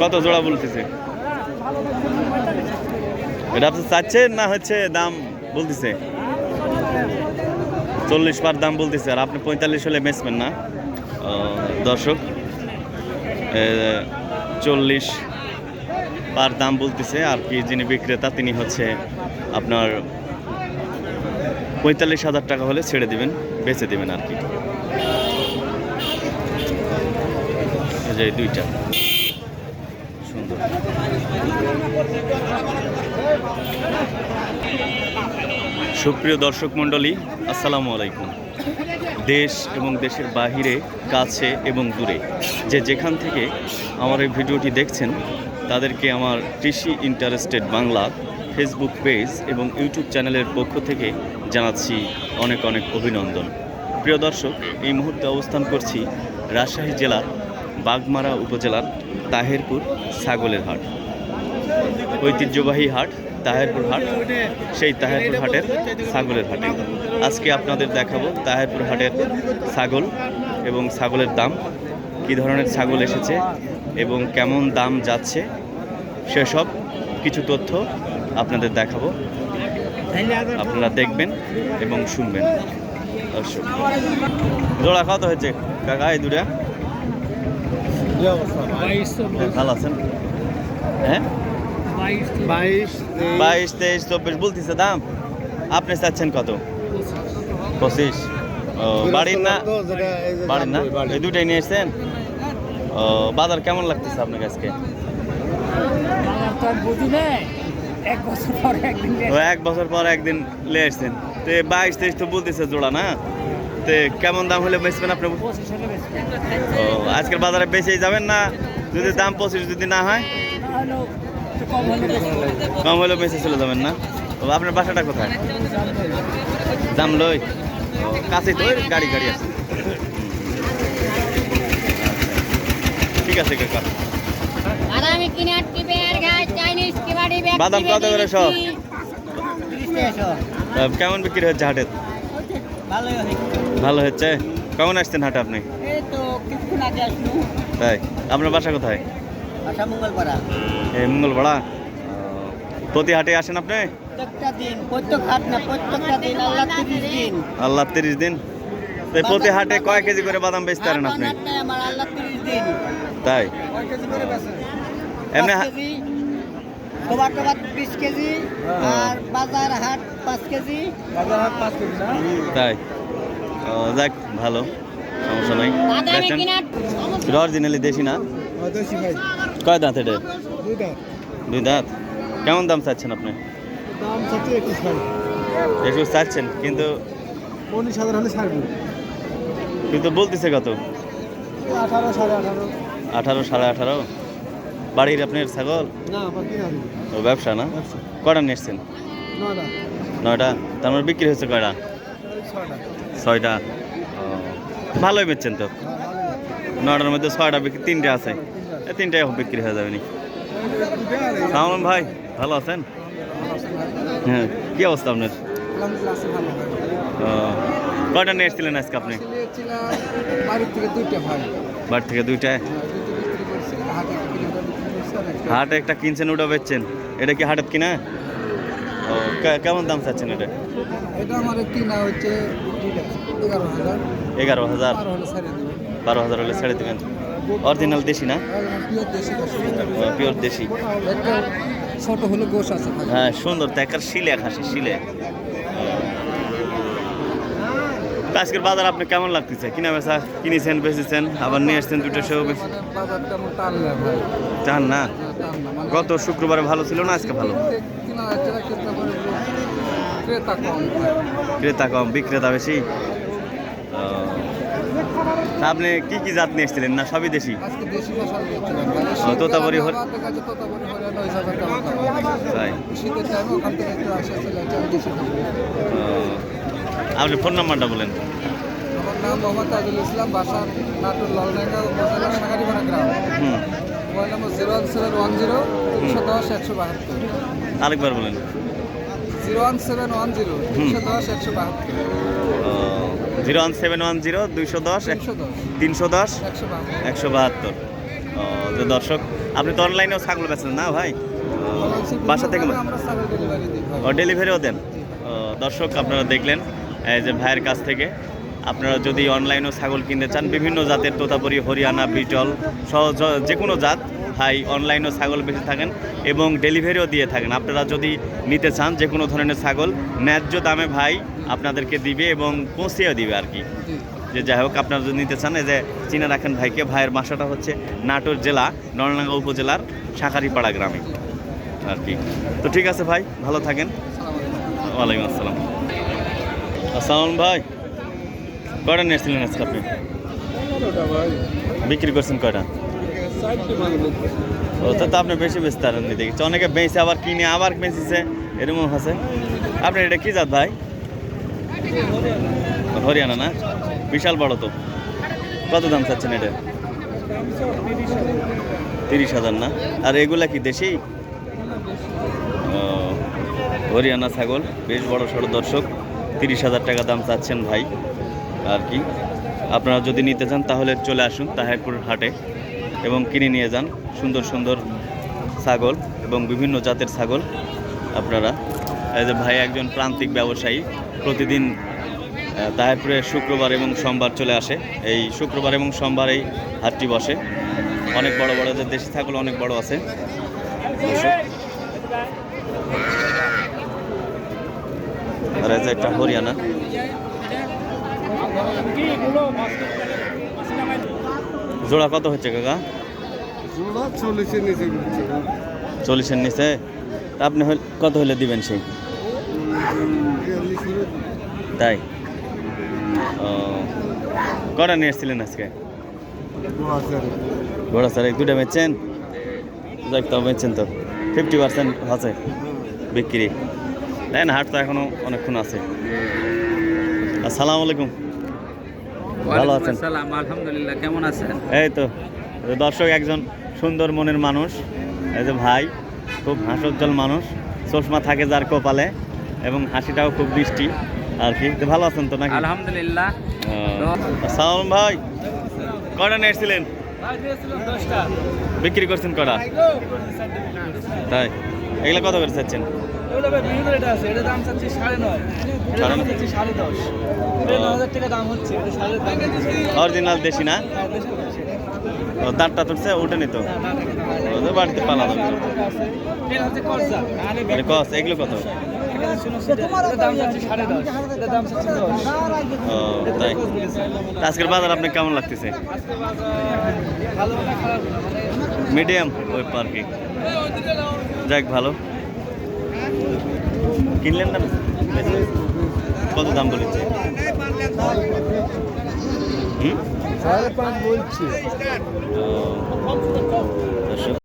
কত জোড়া বলতেছে? এটা আপনি চাচ্ছেন না হচ্ছে দাম বলতেছে? চল্লিশ পার দাম বলতেছে, আর আপনি পঁয়তাল্লিশ হলে বেচবেন না। দর্শক চল্লিশ পার দাম বলতেছে, আর কি যিনি বিক্রেতা তিনি হচ্ছে আপনার পঁয়তাল্লিশ হাজার টাকা হলে ছেড়ে দিবেন, বেচে দিবেন আর কি। এই যে এই দুইটা সুপ্রিয় দর্শক মণ্ডলী, আসসালামু আলাইকুম। দেশ এবং দেশের বাহিরে, কাছে এবং দূরে যে যেখান থেকে আমার এই ভিডিওটি দেখছেন, তাদেরকে আমার কৃষি ইন্টারেস্টেড বাংলা ফেসবুক পেজ এবং ইউটিউব চ্যানেলের পক্ষ থেকে জানাচ্ছি অনেক অনেক অভিনন্দন। প্রিয় দর্শক, এই মুহূর্তে অবস্থান করছি রাজশাহী জেলার বাগমারা উপজেলার তাহেরপুর ছাগলের হাট। ঐতিহ্যবাহী হাট, তাহেরপুর হাট, সেই তাহেরপুর হাটের ছাগলের হাটে। আজকে আপনাদের দেখাবো তাহেরপুর হাটের ছাগল এবং ছাগলের দাম, কী ধরনের ছাগল এসেছে এবং কেমন দাম যাচ্ছে, সেসব কিছু তথ্য আপনাদের দেখাবো। আপনারা দেখবেন এবং শুনবেন। দর্শক, জোড়া কত হয়েছে। কাকা, এই দুটা। ভালো আছেন? হ্যাঁ? বাইশ বাইশ তেইশ। চব্বিশ বলতেছে দাম। আপনি চাচ্ছেন কত? পঁচিশ। ও বাড়ির না? বাড়ির না? এই দুটাই নিয়ে এসছেন? ও বাজার কেমন লাগতেছে আপনার আজকে? এক বছর পরে একদিন ও এক বছর পর একদিন লে এসছেন। তো এই বাইশ তেইশ তো বলতেছে জোড়া না? তো কেমন দাম হলে বেচবেন আপনি? ও আজকের বাজারে বেঁচেই যাবেন না? যদি দাম পঁচিশ যদি না হয়? কম হলে হলেও বেঁচে চলে যাবেন না? ও আপনার বাসাটা কোথায়? দাম লই ও, কাছেই তো গাড়ি গাড়ি আছে। ঠিক আছে কাকা বাদামি কত করে সব? কেমন বিক্রি হচ্ছে হাটের? ভালোই হয় ভালো হচ্ছে। কেমন আসছেন হাটে আপনি? তাই? আপনার বাসা কোথায়? এই মঙ্গলপাড়া। প্রতি হাটে আসেন আপনি? প্রত্যেকটা দিন প্রত্যেক হাট না প্রত্যেকটা দিন আল্লাহ তিরিশ দিন। প্রতি হাটে কয় কেজি করে বাদাম বেচতে পারেন আপনি? তাই? কয় কেজি করে বেচেন? এমনি কেজি টমাট টমাট বিশ কেজি আর বাজার হাট পাঁচ কেজি। বাজার হাট পাঁচ কেজি তাই। যাক ভালো সমস্যা নাই। বেচেন অরিজিনালি দেশি না? কয় দাঁত এটা? দুই দাঁত। কেমন দাম চাচ্ছেন আপনি? একুশ চাচ্ছেন কিন্তু উনিশ হাজার হলে ছাড়বো কিন্তু বলতেছে কত? আঠারো সাড়ে আঠারো। আঠারো সাড়ে আঠারো বাড়ির আপনার ছাগল? ও ব্যবসা না? ব্যবসা কয়টা নিয়ে এসছেন? নয়টা। নয়টা? তার মানে বিক্রি হচ্ছে কয়টা? ছয়টা ভালোই বেচছেন তো। নয়টার মধ্যে ছয়টা বিক্রি, তিনটে আছে। তিনটাই বিক্রি হয়ে যাবে নি ভাই, ভালো আছেন? হ্যাঁ কি অবস্থা আপনার? কয়টা নিয়ে এসেছিলেন আজকে আপনি? বাড়ি থেকে দুইটায় হাটে একটা কিনছেন, ওটা বেচছেন। এটা কি হাটের কিনা? কেমন দাম চাচ্ছেন এটা? এটা আমার কিনা হচ্ছে এগারো হাজার। এগারো হাজার। বারো হাজার হলে ছেড়ে দেবেন। অরিজিনাল দেশি না? পিওর দেশি ছোট হলে গোশ আছে হ্যাঁ সুন্দর দেখার শিলে খাসি শিলে। আজকের বাজার আপনি কেমন লাগতেছে? কিনা বেচা কিনেছেন বেচেছেন আবার নিয়ে আসছেন দুটো সেও টান না চান না? না। মানে গত শুক্রবারে ভালো ছিল না আজকে ভালো? ক্রেতা করে ক্রেতা কম, বিক্রেতা বেশি? আপনি কি কি জাত নিয়ে এসেছিলেন? না সবই দেশি। ও। আপনি ফোন নাম্বারটা বলেন। জিরো সেভেন ওয়ান জিরো দশ, একশো বাহাত্তর। আরেকবার বলেন। Zero one seven one zero তিনশো দশ একশো zero one seven one zero দুইশো দশ একশো তিনশো দশ একশো বাহাত্তর। যে দর্শক আপনি তো অনলাইনেও ছাগল বেচেন না ভাই? বাসা থেকে ও ডেলিভারিও দেন। দর্শক আপনারা দেখলেন এই যে ভাইয়ের কাছ থেকে। আপনারা যদি অনলাইনেও ছাগল কিনতে চান বিভিন্ন জাতের তোতাপুরি হরিয়ানা বিটল সহ যে কোনো জাত ভাই অনলাইনেও ছাগল বেশি থাকেন এবং ডেলিভারিও দিয়ে থাকেন। আপনারা যদি নিতে চান যে কোনো ধরনের ছাগল ন্যায্য দামে ভাই আপনাদেরকে দিবে এবং পৌঁছেও দিবে আর কি। যে যাই হোক আপনারা যদি নিতে চান এই যে চিনে রাখেন ভাইকে ভাইয়ের বাসাটা হচ্ছে নাটোর জেলা নলডাঙ্গা উপজেলার শাঁখারিপাড়া গ্রামে আর কি। তো ঠিক আছে ভাই ভালো থাকেন। ওয়ালাইকুম আসসালাম। আসসালাম ভাই কয়টা নিয়েছিলেন আজকে আপনি? বিক্রি করছেন কয়টা? ও তো আপনি বেশি বেচতে পারেননি দেখেছি অনেকে বেঁচে আবার কিনে, আবার বেঁচেছে এরকম আছে। আপনার এটা কি জাত ভাই? হরিয়ানা না? বিশাল বড় তো। কত দাম চাচ্ছেন এটা? তিরিশ হাজার না? আর এগুলা কি দেশি? হরিয়ানা ছাগল, বেশ বড় সড়ো দর্শক। তিরিশ হাজার টাকা দাম চাচ্ছেন ভাই। আর কি? আপনারা যদি নিতে চান তাহলে চলে আসুন তাহেরপুর হাটে। এবং কিনে নিয়ে যান সুন্দর সুন্দর ছাগল এবং বিভিন্ন জাতের ছাগল আপনারা। এই যে ভাই একজন প্রান্তিক ব্যবসায়ী, প্রতিদিন তাহেরপুরে শুক্রবার এবং সোমবার চলে আসে। এই শুক্রবার এবং সোমবার এই হাটটি বসে। অনেক বড় বড় যে দেশি ছাগল অনেক বড় আছে। আর একটা হরিয়ানা। জোড়া কত হচ্ছে কাকা? জোড়া চল্লিশের নিচে চল্লিশের নিচে? তা আপনি কত হলে দিবেন সেই? তাই? ও কটা নিয়ে এসেছিলেন আজকে? ঘোড়া স্যার এক দুটা বেচছেন? যাক তো বেচছেন তো। ফিফটি পার্সেন্ট আছে বিক্রি। তাই না হাট তো এখনও অনেকক্ষণ আছে। আসসালামু আলাইকুম। ভালো আছেন? আলহামদুলিল্লাহ কেমন আছেন? এই তো দর্শক একজন সুন্দর মনের মানুষ এই যে ভাই খুব হাসজ্জ্বল মানুষ চশমা থাকে যার কপালে এবং হাসিটাও খুব বৃষ্টি আর কি ভালো আছেন তো নাকি? আলহামদুলিল্লাহ। সালাম ভাই কটা নিয়ে এসেছিলেন? বিক্রি করছেন কটা তাই? এগুলো কত করে চাচ্ছেন? অরিজিনাল দেশি। না? ও দাঁতটা তুলছে ওটা নিত ওদের বাড়িতে পালা যাবে কস এগুলো কত? তাই। আজকের বাজার আপনি কেমন লাগতেছে? মিডিয়াম ওই পার্কে। যাক ভালো। কিনলেন না কত দাম বলেছে? হুম? সাড়ে পাঁচ বলছি।